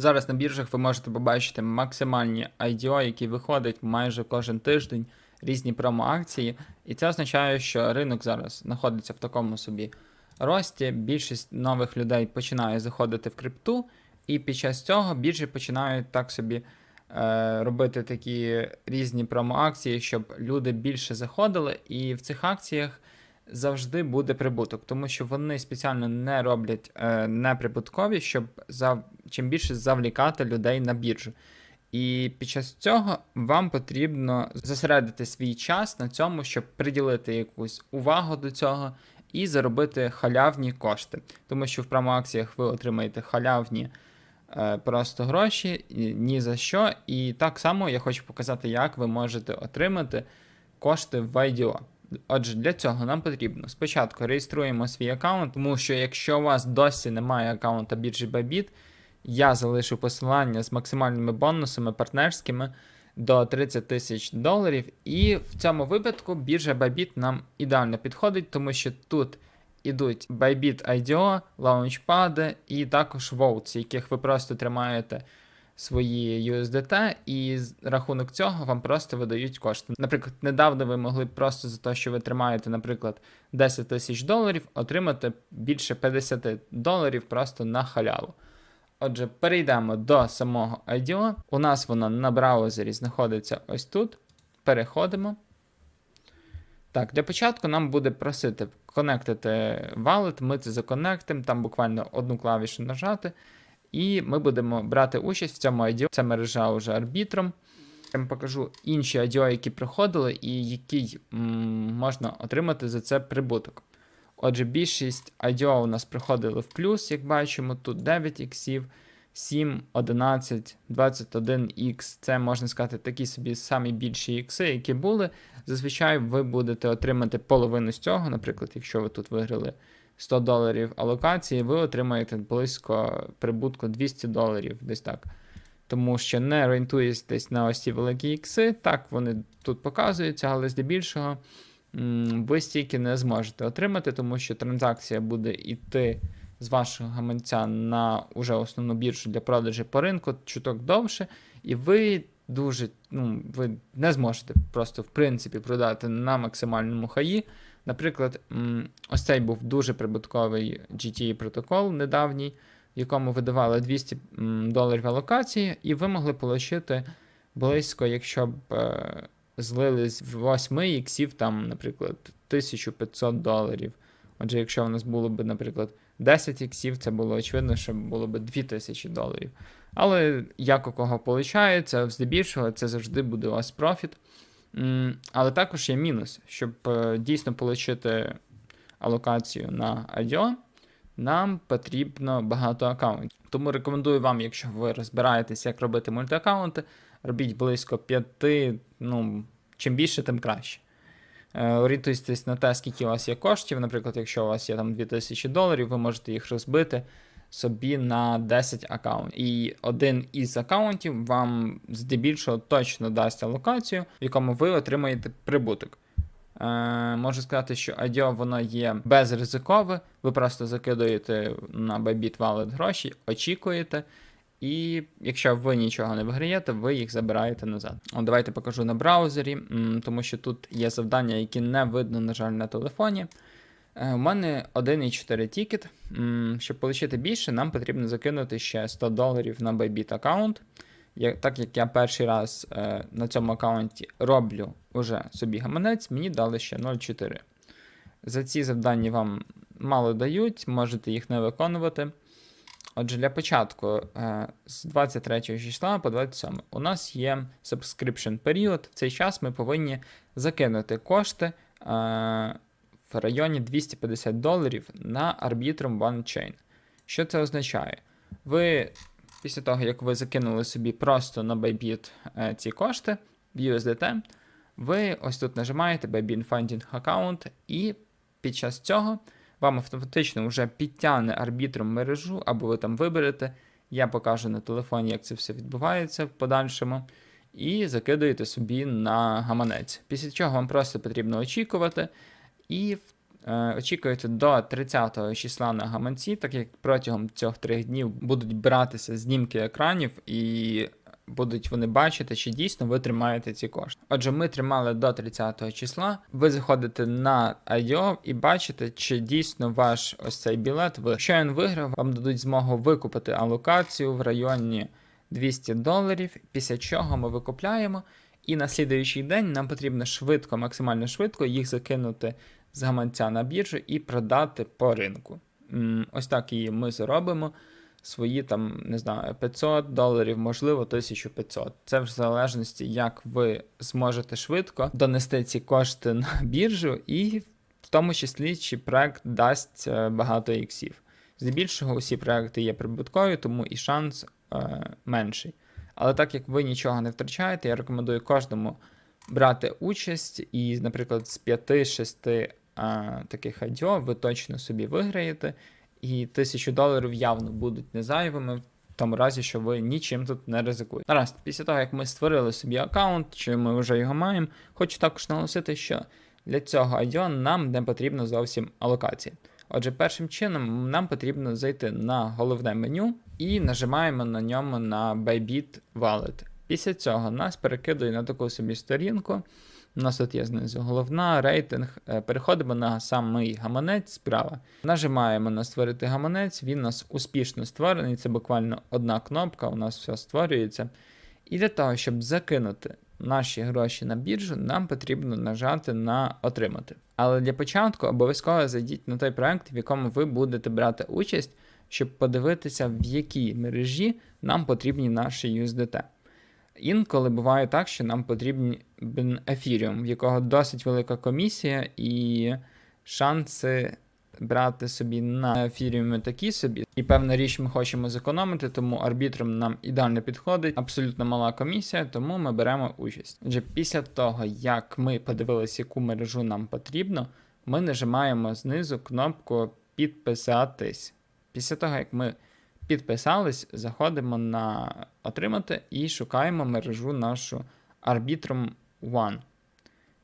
Зараз на біржах ви можете побачити максимальні IDO, які виходять майже кожен тиждень, різні промо-акції. І це означає, що ринок зараз знаходиться в такому собі рості. Більшість нових людей починає заходити в крипту, і під час цього біржі починають так собі е, робити такі різні промо-акції, щоб люди більше заходили, і в цих акціях завжди буде прибуток, тому що вони спеціально не роблять е, неприбуткові, щоб зав... чим більше завлікати людей на біржу. І під час цього вам потрібно зосередити свій час на цьому, щоб приділити якусь увагу до цього і заробити халявні кошти. Тому що в промоакціях ви отримаєте халявні е, просто гроші ні за що. І так само я хочу показати, як ви можете отримати кошти в IDO. Отже, для цього нам потрібно спочатку реєструємо свій аккаунт, тому що якщо у вас досі немає аккаунта біржі Bybit, я залишу посилання з максимальними бонусами партнерськими до 30 тисяч доларів. І в цьому випадку біржа Bybit нам ідеально підходить, тому що тут ідуть Bybit IDO, лаунчпади і також Votes, яких ви просто тримаєте свої USDT, і з рахунок цього вам просто видають кошти. Наприклад, недавно ви могли просто за те, що ви тримаєте, наприклад, 10 тисяч доларів, отримати більше 50 доларів просто на халяву. Отже, перейдемо до самого IDO. У нас воно на браузері знаходиться ось тут. Переходимо. Так, для початку нам буде просити конектити wallet, ми це законектимо, там буквально одну клавішу нажати. І ми будемо брати участь в цьому IDO. Це мережа вже арбітром. Я вам покажу інші IDO, які проходили, і який м, можна отримати за це прибуток. Отже, більшість IDO у нас приходили в плюс, як бачимо, тут 9 іксів, 7, 11, 21X. Це можна сказати такі собі самі більші ікси, які були. Зазвичай ви будете отримати половину з цього. Наприклад, якщо ви тут виграли 100 доларів алокації, ви отримаєте близько прибутку 200 доларів, десь так. Тому що не орієнтуєтесь на ось ці великі ікси, так вони тут показуються, але здебільшого ви стільки не зможете отримати, тому що транзакція буде йти з вашого гаманця на уже основну біржу для продажі по ринку чуток довше, і ви дуже ну, ви не зможете просто в принципі продати на максимальному хаї. Наприклад, ось цей був дуже прибутковий GTE протокол недавній, в якому видавали 200 доларів алокації, і ви могли отримати близько, якщо б е, злили з 8 іксів, там, наприклад, 1500 доларів. Отже, якщо у нас було б, наприклад, 10 іксів, це було очевидно, що було б 2000 доларів. Але як у кого виходить, здебільшого це завжди буде у вас профіт. Але також є мінус, щоб е, дійсно отримати алокацію на IDO, нам потрібно багато аккаунтів. Тому рекомендую вам, якщо ви розбираєтесь, як робити мультиаккаунти, робіть близько п'яти, ну, чим більше, тим краще. Е, Орієнтуйтесь на те, скільки у вас є коштів. Наприклад, якщо у вас є там 2000 доларів, ви можете їх розбити собі на 10 аккаунтів. І один із аккаунтів вам здебільшого точно дасть алокацію, в якому ви отримаєте прибуток. Е, можу сказати, що IDO воно є безризикове, ви просто закидуєте на Bybit Wallet гроші, очікуєте. І якщо ви нічого не виграєте, ви їх забираєте назад. От давайте покажу на браузері, тому що тут є завдання, які не видно, на жаль, на телефоні. Е, У мене 1,4 тікет. Щоб отримати більше, нам потрібно закинути ще 100 доларів на Bybit аккаунт. Так як я перший раз е, на цьому аккаунті роблю уже собі гаманець, мені дали ще 0,4. За ці завдання вам мало дають, можете їх не виконувати. Отже, для початку е, з 23 числа по 27 у нас є subscription період. В цей час ми повинні закинути кошти в районі 250 доларів на Arbitrum OneChain. Що це означає? Ви після того, як ви закинули собі просто на Bybit е, ці кошти в USDT, ви ось тут нажимаєте Bybit Funding Account, і під час цього вам автоматично вже підтягне арбітром мережу, або ви там виберете. Я покажу на телефоні, як це все відбувається в подальшому. І закидуєте собі на гаманець. Після чого вам просто потрібно очікувати. І Е, очікуйте до 30 числа на гаманці, так як протягом цих трьох днів будуть братися знімки екранів і будуть вони бачити, чи дійсно ви тримаєте ці кошти. Отже, ми тримали до 30 числа. Ви заходите на IDO і бачите, чи дійсно ваш ось цей білет ви. Якщо він виграв, вам дадуть змогу викупити алокацію в районі 200 доларів, після чого ми викупляємо. І на слідуючий день нам потрібно швидко, максимально швидко їх закинути з гаманця на біржу і продати по ринку. Ось так і ми заробимо свої там, не знаю, 500 доларів, можливо, 1500. Це в залежності, як ви зможете швидко донести ці кошти на біржу, і в тому числі, чи проект дасть е, багато іксів. Здебільшого усі проекти є прибуткові, тому і шанс е, менший. Але так як ви нічого не втрачаєте, я рекомендую кожному брати участь, і, наприклад, з 5-6 таких IDO ви точно собі виграєте, і тисячу доларів явно будуть незайвими. В тому разі, що ви нічим тут не ризикуєте. Раз, після того, як ми створили собі аккаунт, чи ми вже його маємо, хочу також наголосити, що для цього IDO нам не потрібно зовсім алокації. Отже, першим чином нам потрібно зайти на головне меню і нажимаємо на ньому на Bybit Wallet. Після цього нас перекидує на таку собі сторінку. У нас тут є знизу головна, рейтинг. Е, Переходимо на самий гаманець справа. Нажимаємо на створити гаманець, він у нас успішно створений. Це буквально одна кнопка, у нас все створюється. І для того, щоб закинути наші гроші на біржу, нам потрібно нажати на отримати. Але для початку обов'язково зайдіть на той проект, в якому ви будете брати участь, щоб подивитися, в якій мережі нам потрібні наші USDT. Інколи буває так, що нам потрібен ефіріум, в якого досить велика комісія, і шанси брати собі на ефіріумі такі собі. І певна річ ми хочемо зекономити, тому арбітром нам ідеально підходить. Абсолютно мала комісія, тому ми беремо участь. Отже, після того, як ми подивилися, яку мережу нам потрібно, ми нажимаємо знизу кнопку підписатись. Після того, як ми підписались, заходимо на отримати і шукаємо мережу нашу Arbitrum One.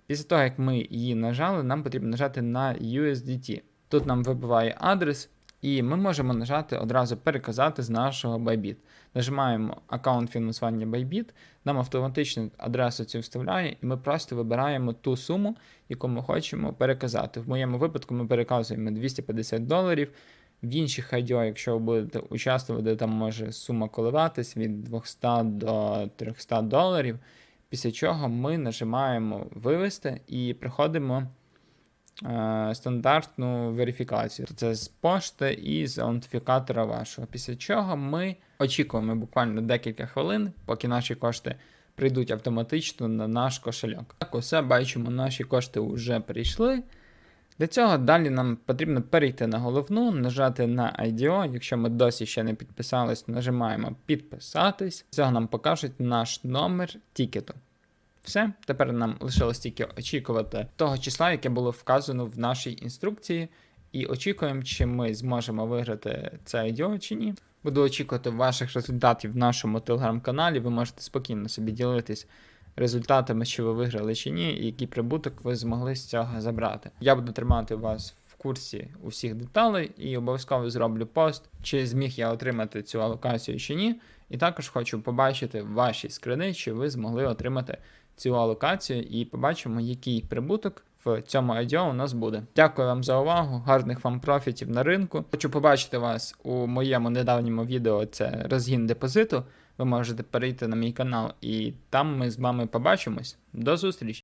Після того, як ми її нажали, нам потрібно нажати на USDT. Тут нам вибиває адрес, і ми можемо нажати одразу переказати з нашого Bybit. Нажимаємо аккаунт фінансування Bybit, нам автоматично адресу цю вставляє, і ми просто вибираємо ту суму, яку ми хочемо переказати. В моєму випадку ми переказуємо 250 доларів. В інших IDO, якщо ви будете участвувати, там може сума коливатись від 200 до 300 доларів. Після чого ми нажимаємо вивести і приходимо е, стандартну верифікацію. Це з пошти і з аутентифікатора вашого. Після чого ми очікуємо буквально декілька хвилин, поки наші кошти прийдуть автоматично на наш кошельок. Так, усе бачимо, наші кошти вже прийшли. Для цього далі нам потрібно перейти на головну, нажати на IDO. Якщо ми досі ще не підписались, нажимаємо підписатись. Цього нам покажуть наш номер тікету. Все, тепер нам лишилось тільки очікувати того числа, яке було вказано в нашій інструкції, і очікуємо, чи ми зможемо виграти це IDO чи ні. Буду очікувати ваших результатів в нашому телеграм-каналі. Ви можете спокійно собі ділитись результатами, чи ви виграли чи ні, і який прибуток ви змогли з цього забрати. Я буду тримати вас в курсі усіх деталей і обов'язково зроблю пост, чи зміг я отримати цю алокацію чи ні. І також хочу побачити в вашій скрини, чи ви змогли отримати цю алокацію, і побачимо, який прибуток в цьому IDO у нас буде. Дякую вам за увагу, гарних вам профітів на ринку. Хочу побачити вас у моєму недавньому відео. Це розгін депозиту. Ви можете перейти на мій канал, і там ми з вами побачимось. До зустрічі!